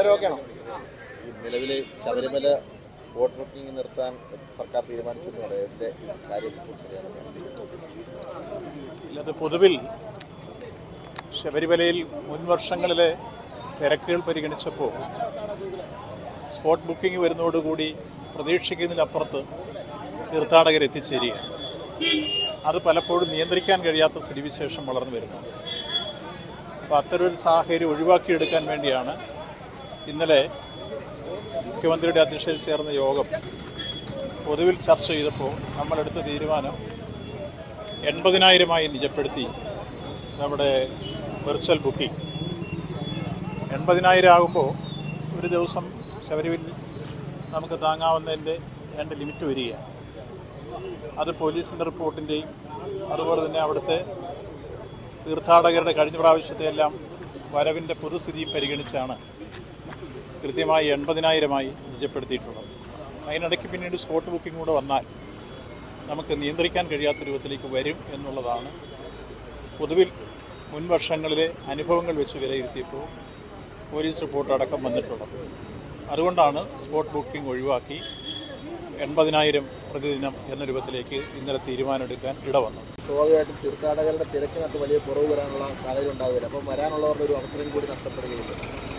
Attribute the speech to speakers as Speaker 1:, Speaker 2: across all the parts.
Speaker 1: എല്ലാവരും ഓക്കെയാണോ?
Speaker 2: ഈ നിലവിലെ ശബരിമല സ്പോട്ട് ബുക്കിംഗ് നിർത്താൻ സർക്കാർ തീരുമാനിച്ചു എന്ന് പറയുന്നതിന്റെ
Speaker 3: പൊതുവിൽ ശബരിമലയിൽ മുൻ വർഷങ്ങളിലെ തിരക്കുകൾ പരിഗണിച്ചപ്പോൾ സ്പോട്ട് ബുക്കിംഗ് വരുന്നതോടുകൂടി പ്രതീക്ഷിക്കുന്നതിനപ്പുറത്ത് തീർത്ഥാടകർ എത്തിച്ചേരുകയാണ്. അത് പലപ്പോഴും നിയന്ത്രിക്കാൻ കഴിയാത്ത സ്ഥിതിവിശേഷം വളർന്നു വരുന്നു. അപ്പോൾ അത്തരമൊരു സാഹചര്യം ഒഴിവാക്കിയെടുക്കാൻ വേണ്ടിയാണ് ഇന്നലെ മുഖ്യമന്ത്രിയുടെ അധ്യക്ഷതയിൽ ചേർന്ന യോഗം പൊതുവിൽ ചർച്ച ചെയ്തപ്പോൾ നമ്മളെടുത്ത തീരുമാനം എൺപതിനായിരമായി നിജപ്പെടുത്തി നമ്മുടെ വെർച്വൽ ബുക്കിംഗ്. എൺപതിനായിരം ആകുമ്പോൾ ഒരു ദിവസം ശബരിമല നമുക്ക് താങ്ങാവുന്നതിന്റെ രണ്ട് ലിമിറ്റ് വരികയാണ്. അത് പോലീസിന്റെ റിപ്പോർട്ടിന്റെയും അതുപോലെ തന്നെ അവിടുത്തെ തീർത്ഥാടകരുടെ കഴിഞ്ഞ പ്രാവശ്യത്തെ എല്ലാം വരവിന്റെ പൊതുസ്ഥിതിയും പരിഗണിച്ചാണ് കൃത്യമായി എൺപതിനായിരമായി നിജപ്പെടുത്തിയിട്ടുള്ളത്. അതിനിടയ്ക്ക് പിന്നീട് സ്പോട്ട് ബുക്കിംഗ് കൂടെ വന്നാൽ നമുക്ക് നിയന്ത്രിക്കാൻ കഴിയാത്ത രൂപത്തിലേക്ക് വരും എന്നുള്ളതാണ്. പൊതുവിൽ മുൻ വർഷങ്ങളിലെ അനുഭവങ്ങൾ വെച്ച് വിലയിരുത്തിയപ്പോൾ പോലീസ് റിപ്പോർട്ട് അടക്കം വന്നിട്ടുള്ളത്. അതുകൊണ്ടാണ് സ്പോട്ട് ബുക്കിംഗ് ഒഴിവാക്കി എൺപതിനായിരം പ്രതിദിനം എന്ന രൂപത്തിലേക്ക് ഇന്നലെ തീരുമാനമെടുക്കാൻ ഇട ഇടവന്നു.
Speaker 2: സ്വാഭാവികമായിട്ടും തീർത്ഥാടകരുടെ തിരക്കിനകത്ത് വലിയ കുറവ് വരാനുള്ള സാഹചര്യം ഉണ്ടാവില്ല. അപ്പം വരാനുള്ളവരുടെ ഒരു അവസരം കൂടി നഷ്ടപ്പെടുകയില്ല.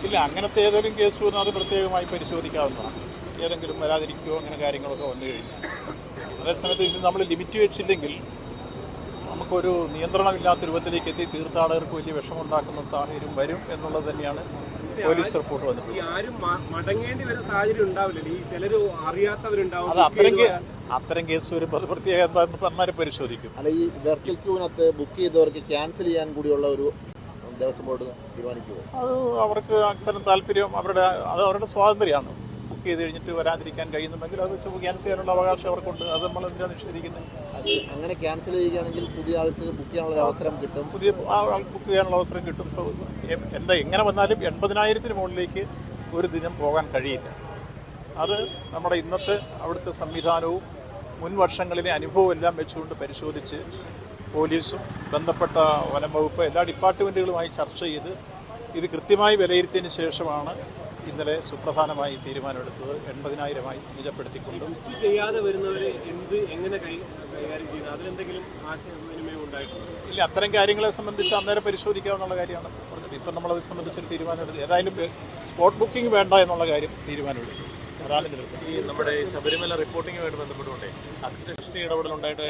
Speaker 3: ഇല്ല അങ്ങനത്തെ ഏതെങ്കിലും കേസ് വന്നാൽ അത് പ്രത്യേകമായി പരിശോധിക്കാവുന്നതാണ്. ഏതെങ്കിലും വരാതിരിക്കുകയോ അങ്ങനെ കാര്യങ്ങളൊക്കെ വന്നു കഴിഞ്ഞാൽ. അതേസമയത്ത് ഇത് നമ്മൾ ലിമിറ്റ് വെച്ചില്ലെങ്കിൽ നമുക്കൊരു നിയന്ത്രണമില്ലാത്ത രൂപത്തിലേക്ക് എത്തി തീർത്ഥാടകർക്ക് വലിയ വിഷമമുണ്ടാക്കുന്ന സാഹചര്യം വരും എന്നുള്ളത് തന്നെയാണ് പോലീസ് റിപ്പോർട്ട്
Speaker 1: വന്നത് ആരും മ- സാഹചര്യം ഉണ്ടാവില്ലല്ലോ. ഈ ചിലര് അറിയാത്തവരുണ്ടാവും.
Speaker 3: അത് അത്തരം അത്തരം കേസ് വരുമ്പോൾ അത് പ്രത്യേകം പരിശോധിക്കും.
Speaker 2: അല്ല ഈ വെർച്വൽ ക്യൂവിനകത്ത് ബുക്ക് ചെയ്തവർക്ക് ക്യാൻസൽ ചെയ്യാൻ കൂടിയുള്ള ഒരു ദേവസ്വം ബോർഡ് തീരുമാനിക്കുമോ
Speaker 3: അത് അവർക്ക് അത്തരം താല്പര്യം അവരുടെ അത് അവരുടെ സ്വാതന്ത്ര്യമാണ്. ബുക്ക് ചെയ്ത് കഴിഞ്ഞിട്ട് വരാതിരിക്കാൻ കഴിയുന്നുണ്ടെങ്കിൽ അത് ക്യാൻസൽ ചെയ്യാനുള്ള അവകാശം അവർക്കുണ്ട്. അത് നമ്മൾ എന്തിനാണ് നിഷേധിക്കുന്നത്?
Speaker 2: അങ്ങനെ ക്യാൻസൽ ചെയ്യുകയാണെങ്കിൽ പുതിയ ആൾക്ക് ബുക്ക് ചെയ്യാനുള്ള അവസരം കിട്ടും.
Speaker 3: പുതിയ ആൾക്ക് ബുക്ക് ചെയ്യാനുള്ള അവസരം കിട്ടും. സോ എന്താ എങ്ങനെ വന്നാലും എൺപതിനായിരത്തിന് മുകളിലേക്ക് ഒരു ദിനം പോകാൻ കഴിയില്ല. അത് നമ്മുടെ ഇന്നത്തെ അവിടുത്തെ സംവിധാനവും മുൻ വർഷങ്ങളിലെ അനുഭവം എല്ലാം വെച്ചുകൊണ്ട് പരിശോധിച്ച് പോലീസും ബന്ധപ്പെട്ട വനം വകുപ്പ് എല്ലാ ഡിപ്പാർട്ട്മെന്റുകളുമായി ചർച്ച ചെയ്ത് ഇത് കൃത്യമായി വിലയിരുത്തിയതിന് ശേഷമാണ് ഇന്നലെ സുപ്രധാനമായി തീരുമാനമെടുത്തത്. എൺപതിനായിരമായി നിജപ്പെടുത്തിക്കൊണ്ട്
Speaker 1: ബുക്ക് ചെയ്യാതെ വരുന്നവരെ എന്ത് എങ്ങനെ കൈകാര്യം ചെയ്യുന്നത് അതിലെന്തെങ്കിലും ആശയവിനിമയം ഉണ്ടായിട്ടുണ്ട്?
Speaker 3: ഇല്ല അത്തരം കാര്യങ്ങളെ സംബന്ധിച്ച് അന്നേരം പരിശോധിക്കാവുന്ന കാര്യമാണ് പറഞ്ഞത്. ഇപ്പം നമ്മളത് സംബന്ധിച്ചൊരു തീരുമാനമെടുത്തു ഏതായാലും സ്പോട്ട് ബുക്കിംഗ് വേണ്ട എന്നുള്ള കാര്യം തീരുമാനമെടുത്തു.
Speaker 4: നമ്മുടെ ശബരിമല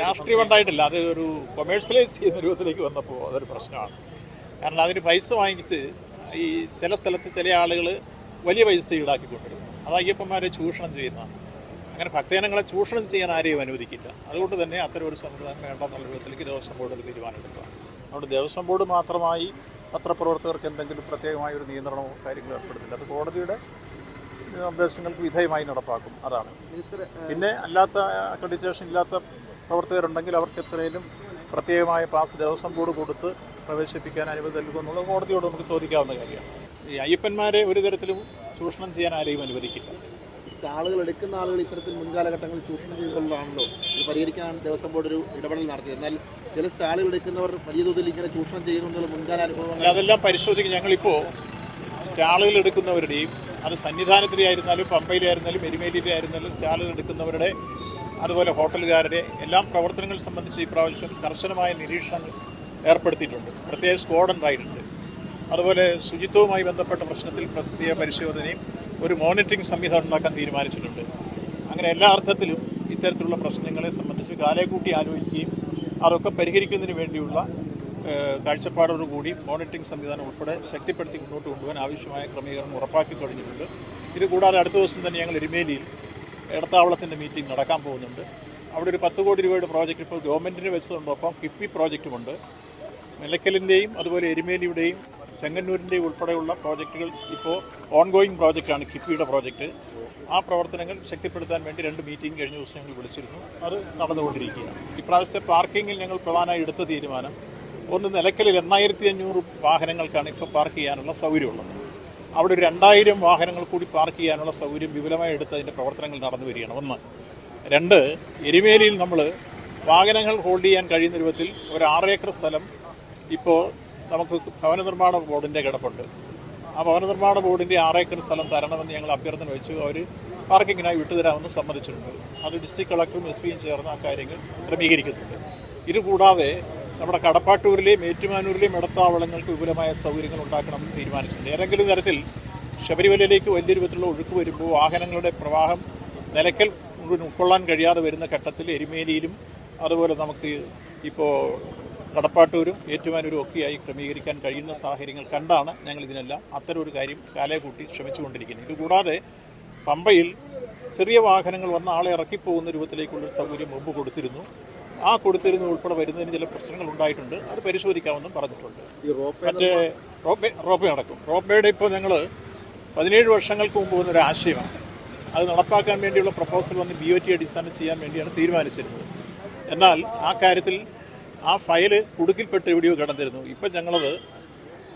Speaker 4: രാഷ്ട്രീയ
Speaker 3: ഉണ്ടായിട്ടില്ല. അത് ഒരു കൊമേഴ്സ്യലൈസ് ചെയ്യുന്ന രൂപത്തിലേക്ക് വന്നപ്പോൾ അതൊരു പ്രശ്നമാണ്. കാരണം അതിന് പൈസ വാങ്ങിച്ച് ഈ ചില സ്ഥലത്ത് ചില ആളുകൾ വലിയ പൈസ ഈടാക്കിക്കൊണ്ടിരുന്നു. അത് അയ്യപ്പന്മാരെ ചൂഷണം ചെയ്യുന്നതാണ് അങ്ങനെ ഭക്തജനങ്ങളെ ചൂഷണം ചെയ്യാൻ ആരെയും അനുവദിക്കില്ല. അതുകൊണ്ട് തന്നെ അത്തരം ഒരു സംവിധാനം വേണ്ടെന്നുള്ള രൂപത്തിലേക്ക് ദേവസ്വം ബോർഡ് ഒരു തീരുമാനമെടുക്കുക അതുകൊണ്ട് ദേവസ്വം ബോർഡ് മാത്രമായി പത്രപ്രവർത്തകർക്ക് എന്തെങ്കിലും പ്രത്യേകമായ ഒരു നിയന്ത്രണമോ കാര്യങ്ങളോ ഏർപ്പെടുത്തില്ല അത് കോടതിയുടെ നിർദ്ദേശങ്ങൾക്ക് വിധേയമായി നടപ്പാക്കും. അതാണ്. പിന്നെ അല്ലാത്ത അക്രഡിറ്റേഷൻ ഇല്ലാത്ത പ്രവർത്തകരുണ്ടെങ്കിൽ അവർക്ക് എത്രയും പ്രത്യേകമായ പാസ് ദേവസ്വം ബോർഡ് കൊടുത്ത് പ്രവേശിപ്പിക്കാൻ അനുമതി നൽകുമെന്നുള്ളത് കോടതിയോട് നമുക്ക് ചോദിക്കാവുന്ന കാര്യമാണ്. ഈ അയ്യപ്പന്മാരെ ഒരു തരത്തിലും ചൂഷണം ചെയ്യാൻ ആരെയും അനുവദിക്കില്ല.
Speaker 2: സ്റ്റാളുകൾ എടുക്കുന്ന ആളുകൾ ഇത്തരത്തിൽ മുൻകാലഘട്ടങ്ങളിൽ ചൂഷണം ചെയ്തുകൊണ്ടാണല്ലോ ഇത് പരിഹരിക്കാനാണ് ദേവസ്വം ബോർഡ് ഒരു ഇടപെടൽ നടത്തിയത്. എന്നാൽ ചില സ്റ്റാളുകൾ എടുക്കുന്നവർ വലിയ തോതിൽ ഇങ്ങനെ ചൂഷണം ചെയ്യുന്നുള്ള മുൻകാല അനുഭവങ്ങൾ
Speaker 3: അതെല്ലാം പരിശോധിക്കും. ഞങ്ങളിപ്പോൾ സ്റ്റാളുകൾ എടുക്കുന്നവരുടെയും അത് സന്നിധാനത്തിലെ ആയിരുന്നാലും പമ്പയിലെ ആയിരുന്നാലും എരുമേലിയിലെ ആയിരുന്നാലും സ്റ്റാളുകൾ എടുക്കുന്നവരുടെ അതുപോലെ ഹോട്ടലുകാരുടെ എല്ലാം പ്രവർത്തനങ്ങൾ സംബന്ധിച്ച് ഈ പ്രാവശ്യം കർശനമായ നിരീക്ഷണങ്ങൾ ഏർപ്പെടുത്തിയിട്ടുണ്ട്. പ്രത്യേക സ്ക്വാഡ് ഉണ്ടായിട്ടുണ്ട്. അതുപോലെ ശുചിത്വവുമായി ബന്ധപ്പെട്ട പ്രശ്നത്തിൽ പ്രത്യേക പരിശോധനയും ഒരു മോണിറ്ററിംഗ് സംവിധാനം ഉണ്ടാക്കാൻ തീരുമാനിച്ചിട്ടുണ്ട്. അങ്ങനെ എല്ലാ അർത്ഥത്തിലും ഇത്തരത്തിലുള്ള പ്രശ്നങ്ങളെ സംബന്ധിച്ച് കാലേക്കൂട്ടി ആലോചിക്കുകയും അതൊക്കെ പരിഹരിക്കുന്നതിന് വേണ്ടിയുള്ള കാഴ്ചപ്പാടോടുകൂടി മോണിറ്ററിംഗ് സംവിധാനം ഉൾപ്പെടെ ശക്തിപ്പെടുത്തി മുന്നോട്ട് കൊണ്ടുപോകാൻ ആവശ്യമായ ക്രമീകരണം ഉറപ്പാക്കി കഴിഞ്ഞിട്ടുണ്ട്. ഇത് കൂടാതെ അടുത്ത ദിവസം തന്നെ ഞങ്ങൾ എരുമേലിയിൽ ഇടത്താവളത്തിന്റെ മീറ്റിംഗ് നടക്കാൻ പോകുന്നുണ്ട്. അവിടെ ഒരു പത്ത് കോടി രൂപയുടെ പ്രോജക്റ്റ് ഇപ്പോൾ ഗവൺമെന്റിന് വെച്ചതുണ്ടൊപ്പം കിഫ്ബി പ്രോജക്റ്റുമുണ്ട് നിലയ്ക്കലിന്റെയും അതുപോലെ എരുമേലിയുടെയും ചെങ്ങന്നൂരിന്റെയും ഉൾപ്പെടെയുള്ള പ്രോജക്റ്റുകൾ ഇപ്പോൾ ഓൺഗോയിങ് പ്രോജക്റ്റാണ് കിഫ്ബിയുടെ പ്രോജക്റ്റ്. ആ പ്രവർത്തനങ്ങൾ ശക്തിപ്പെടുത്താൻ വേണ്ടി രണ്ട് മീറ്റിംഗ് കഴിഞ്ഞ ദിവസം ഞങ്ങൾ വിളിച്ചിരുന്നു. അത് നടന്നുകൊണ്ടിരിക്കുകയാണ്. ഇപ്രാവശ്യത്തെ പാർക്കിങ്ങിൽ ഞങ്ങൾ പ്രധാനമായി എടുത്ത തീരുമാനം ഒന്ന് നിലയ്ക്കലിൽ എണ്ണായിരത്തി അഞ്ഞൂറ് വാഹനങ്ങൾക്കാണ് ഇപ്പോൾ പാർക്ക് ചെയ്യാനുള്ള സൗകര്യമുള്ളത്. അവിടെ ഒരു രണ്ടായിരം വാഹനങ്ങൾ കൂടി പാർക്ക് ചെയ്യാനുള്ള സൗകര്യം വിപുലമായി എടുത്ത് അതിന്റെ പ്രവർത്തനങ്ങൾ നടന്നു വരികയാണ്. ഒന്ന് രണ്ട് എരുമേലിയിൽ നമ്മൾ വാഹനങ്ങൾ ഹോൾഡ് ചെയ്യാൻ കഴിയുന്ന രൂപത്തിൽ ഒരു ആറ് ഏക്കർ സ്ഥലം ഇപ്പോൾ നമുക്ക് ഭവന നിർമ്മാണ ബോർഡിന്റെ കിടപ്പുണ്ട്. ആ ഭവന നിർമ്മാണ ബോർഡിന്റെ ആറേക്കർ സ്ഥലം തരണമെന്ന് ഞങ്ങൾ അഭ്യർത്ഥന വെച്ചു. അവർ പാർക്കിങ്ങിനായി വിട്ടുതരാമെന്ന് സമ്മതിച്ചിട്ടുണ്ട്. അത് ഡിസ്ട്രിക്ട് കളക്ടറും എസ് പിയും ചേർന്ന് ആ കാര്യങ്ങൾ ക്രമീകരിക്കുന്നുണ്ട്. ഇത് കൂടാതെ നമ്മുടെ കടപ്പാട്ടൂരിലെയും ഏറ്റുമാനൂരിലെയും ഇടത്താവളങ്ങൾക്ക് വിപുലമായ സൗകര്യങ്ങൾ ഉണ്ടാക്കണമെന്ന് തീരുമാനിച്ചിട്ടുണ്ട്. ഏതെങ്കിലും തരത്തിൽ ശബരിമലയിലേക്ക് വലിയ രൂപത്തിലുള്ള ഒഴുക്ക് വരുമ്പോൾ വാഹനങ്ങളുടെ പ്രവാഹം നിലയ്ക്കൽ മുഴുവൻ ഉൾക്കൊള്ളാൻ കഴിയാതെ വരുന്ന ഘട്ടത്തിൽ എരുമേലിയിലും അതുപോലെ നമുക്ക് ഇപ്പോൾ കടപ്പാട്ടൂരും ഏറ്റുമാനൂരും ഒക്കെയായി ക്രമീകരിക്കാൻ കഴിയുന്ന സാഹചര്യങ്ങൾ കണ്ടാണ് ഞങ്ങൾ ഇതിനെല്ലാം അത്തരം ഒരു കാര്യം കാലയെ കൂട്ടി ശ്രമിച്ചുകൊണ്ടിരിക്കുന്നത്. ഇതുകൂടാതെ പമ്പയിൽ ചെറിയ വാഹനങ്ങൾ വന്ന ആളെ ഇറക്കിപ്പോകുന്ന രൂപത്തിലേക്കുള്ള സൗകര്യം മുമ്പ് കൊടുത്തിരുന്നു. ആ കൊടുത്തിരുന്ന ഉൾപ്പെടെ വരുന്നതിന് ചില പ്രശ്നങ്ങൾ ഉണ്ടായിട്ടുണ്ട്. അത് പരിശോധിക്കാമെന്നും പറഞ്ഞിട്ടുണ്ട്. മറ്റേ റോപ്പ് റോപ്പ് നടക്കും. റോപ്പേയുടെ ഇപ്പോൾ ഞങ്ങൾ പതിനേഴ് വർഷങ്ങൾക്ക് മുമ്പ് വന്നൊരു ആശയമാണ്. അത് നടപ്പാക്കാൻ വേണ്ടിയുള്ള പ്രപ്പോസൽ വന്ന് ബി ഒ ടി അടിസ്ഥാനം ചെയ്യാൻ വേണ്ടിയാണ് തീരുമാനിച്ചിരുന്നത്. എന്നാൽ ആ കാര്യത്തിൽ ആ ഫയൽ കുടുക്കിൽപ്പെട്ട് എവിടെയോ കിടന്നിരുന്നു. ഇപ്പം ഞങ്ങളത്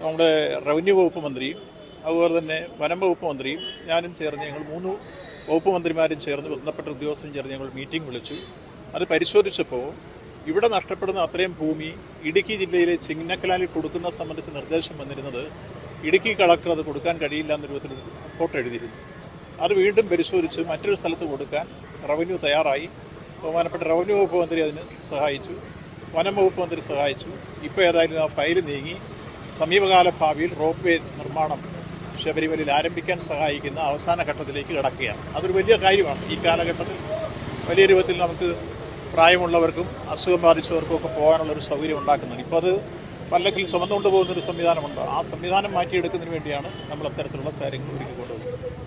Speaker 3: നമ്മുടെ റവന്യൂ വകുപ്പ് മന്ത്രിയും അതുപോലെ തന്നെ വനം വകുപ്പ് മന്ത്രിയും ഞാനും ചേർന്ന് ഞങ്ങൾ മൂന്ന് വകുപ്പ് മന്ത്രിമാരും ചേർന്ന് ബന്ധപ്പെട്ട ഉദ്യോഗസ്ഥരും ചേർന്ന് ഞങ്ങൾ മീറ്റിംഗ് വിളിച്ചു. അത് പരിശോധിച്ചപ്പോൾ ഇവിടെ നഷ്ടപ്പെടുന്ന അത്രയും ഭൂമി ഇടുക്കി ജില്ലയിലെ ചിങ്ങക്കലാലിൽ കൊടുക്കുന്ന സംബന്ധിച്ച് നിർദ്ദേശം വന്നിരുന്നത് ഇടുക്കി കളക്ടർ അത് കൊടുക്കാൻ കഴിയില്ല എന്ന രൂപത്തിൽ റിപ്പോർട്ട് എഴുതിയിരുന്നു. അത് വീണ്ടും പരിശോധിച്ച് മറ്റൊരു സ്ഥലത്ത് കൊടുക്കാൻ റവന്യൂ തയ്യാറായി. ബഹുമാനപ്പെട്ട റവന്യൂ വകുപ്പ് മന്ത്രി അതിന് സഹായിച്ചു. വനം വകുപ്പ് മന്ത്രി സഹായിച്ചു. ഇപ്പോൾ ഏതായാലും ആ ഫയൽ നീങ്ങി. സമീപകാല ഭാവിയിൽ റോപ്പ് വേ നിർമ്മാണം ശബരിമലയിൽ ആരംഭിക്കാൻ സഹായിക്കുന്ന അവസാന ഘട്ടത്തിലേക്ക് കിടക്കുകയാണ്. അതൊരു വലിയ കാര്യമാണ്. ഈ കാലഘട്ടത്തിൽ വലിയ രൂപത്തിൽ നമുക്ക് പ്രായമുള്ളവർക്കും അസുഖം ബാധിച്ചവർക്കും ഒക്കെ പോകാനുള്ളൊരു സൗകര്യം ഉണ്ടാക്കുന്നുണ്ട്. ഇപ്പോൾ അത് പല്ലക്കിൽ ചുമന്നുകൊണ്ട് പോകുന്നൊരു സംവിധാനമുണ്ട്. ആ സംവിധാനം മാറ്റിയെടുക്കുന്നതിന് വേണ്ടിയാണ് നമ്മൾ അത്തരത്തിലുള്ള കാര്യങ്ങൾ ഒരുക്കി കൊണ്ടുവരുന്നത്